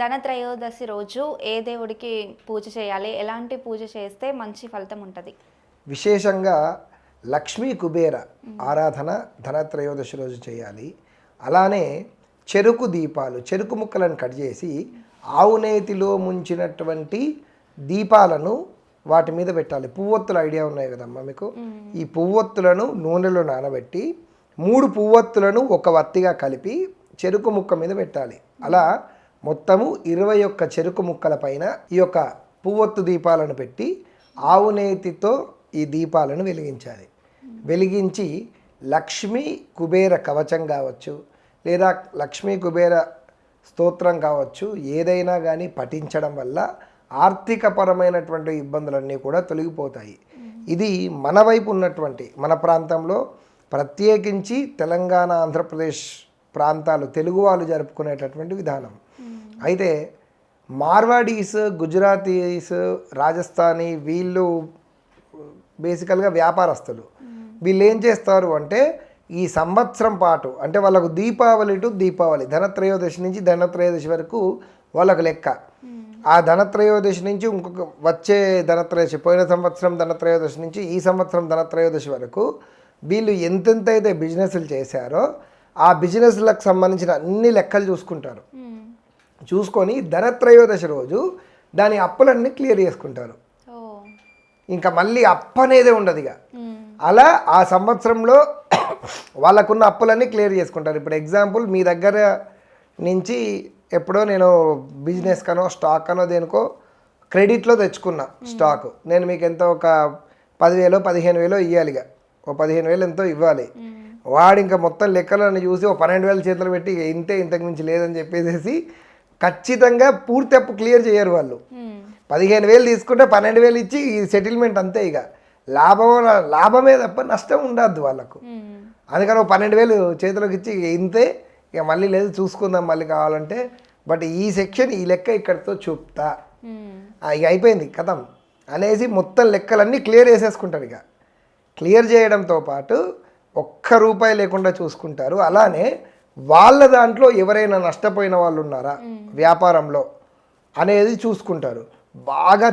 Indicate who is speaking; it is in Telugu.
Speaker 1: ధనత్రయోదశి రోజు ఏ దేవుడికి పూజ చేయాలి? ఎలాంటి పూజ చేస్తే మంచి ఫలితం ఉంటుంది?
Speaker 2: విశేషంగా లక్ష్మీ కుబేర ఆరాధన ధనత్రయోదశి రోజు చేయాలి. అలానే చెరుకు దీపాలు చెరుకు ముక్కలను కట్ చేసి ఆవు నేతిలో ముంచినటువంటి దీపాలను వాటి మీద పెట్టాలి. పువ్వొత్తుల ఐడియా ఉన్నాయి కదమ్మా మీకు? ఈ పువ్వొత్తులను నూనెలో నానబెట్టి మూడు పువ్వొత్తులను ఒక వత్తిగా కలిపి చెరుకు ముక్క మీద పెట్టాలి. అలా మొత్తము ఇరవై ఒక్క చెరుకు ముక్కల పైన ఈ యొక్క పువ్వొత్తు దీపాలను పెట్టి ఆవు నేతితో ఈ దీపాలను వెలిగించాలి. వెలిగించి లక్ష్మీ కుబేర కవచం కావచ్చు లేదా లక్ష్మీ కుబేర స్తోత్రం కావచ్చు ఏదైనా కానీ పఠించడం వల్ల ఆర్థికపరమైనటువంటి ఇబ్బందులన్నీ కూడా తొలగిపోతాయి. ఇది మన వైపు ఉన్నటువంటి మన ప్రాంతంలో ప్రత్యేకించి తెలంగాణ ఆంధ్రప్రదేశ్ ప్రాంతాలు తెలుగు వాళ్ళు జరుపుకునేటటువంటి విధానం. అయితే మార్వాడీస్ గుజరాతీస్ రాజస్థానీ వీళ్ళు బేసికల్గా వ్యాపారస్తులు. వీళ్ళు ఏం చేస్తారు అంటే ఈ సంవత్సరం పాటు అంటే వాళ్ళకు దీపావళి టు దీపావళి ధనత్రయోదశి నుంచి ధనత్రయోదశి వరకు వాళ్ళకు లెక్క. ఆ ధనత్రయోదశి నుంచి ఇంకొక వచ్చే ధనత్రయోదశి పోయిన సంవత్సరం ధనత్రయోదశి నుంచి ఈ సంవత్సరం ధనత్రయోదశి వరకు వీళ్ళు ఎంతెంత అయితే బిజినెస్లు చేశారో ఆ బిజినెస్లకు సంబంధించిన అన్ని లెక్కలు చూసుకుంటారు. చూసుకొని ధనత్రయోదశి రోజు దాని అప్పులన్నీ క్లియర్ చేసుకుంటారు. ఇంకా మళ్ళీ అప్పు అనేదే ఉండదు ఇక. అలా ఆ సంవత్సరంలో వాళ్ళకున్న అప్పులన్నీ క్లియర్ చేసుకుంటారు. ఇప్పుడు ఎగ్జాంపుల్ మీ దగ్గర నుంచి ఎప్పుడో నేను బిజినెస్ కనో స్టాక్ అనో దేనికో క్రెడిట్లో తెచ్చుకున్నా స్టాక్. నేను మీకు ఎంతో ఒక పదివేలో పదిహేను వేలో ఇవ్వాలి ఇక. ఓ పదిహేను వేలు ఎంతో ఇవ్వాలి. వాడు ఇంకా మొత్తం లెక్కలను చూసి ఓ పన్నెండు వేల చేతులు పెట్టి ఇంతే ఇంతకు మించి లేదని చెప్పేసి ఖచ్చితంగా పూర్తి అప్పు క్లియర్ చేయరు వాళ్ళు. పదిహేను వేలు తీసుకుంటే పన్నెండు వేలు ఇచ్చి ఈ సెటిల్మెంట్ అంతే ఇక. లాభం లాభమే తప్ప నష్టం ఉండద్దు వాళ్ళకు. అందుకని ఒక పన్నెండు వేలు చేతిలోకి ఇచ్చి ఇంతే ఇక మళ్ళీ లేదు చూసుకుందాం మళ్ళీ కావాలంటే. బట్ ఈ సెక్షన్ ఈ లెక్క ఇక్కడితో చూపుతా. ఇక అయిపోయింది కథం. అనేసి మొత్తం లెక్కలన్నీ క్లియర్ చేసేసుకుంటారు ఇక. క్లియర్ చేయడంతో పాటు ఒక్క రూపాయి లేకుండా చూసుకుంటారు. అలానే వాళ్ళ దాంట్లో ఎవరైనా నష్టపోయిన వాళ్ళు ఉన్నారా వ్యాపారంలో అనేది చూసుకుంటారు. బాగా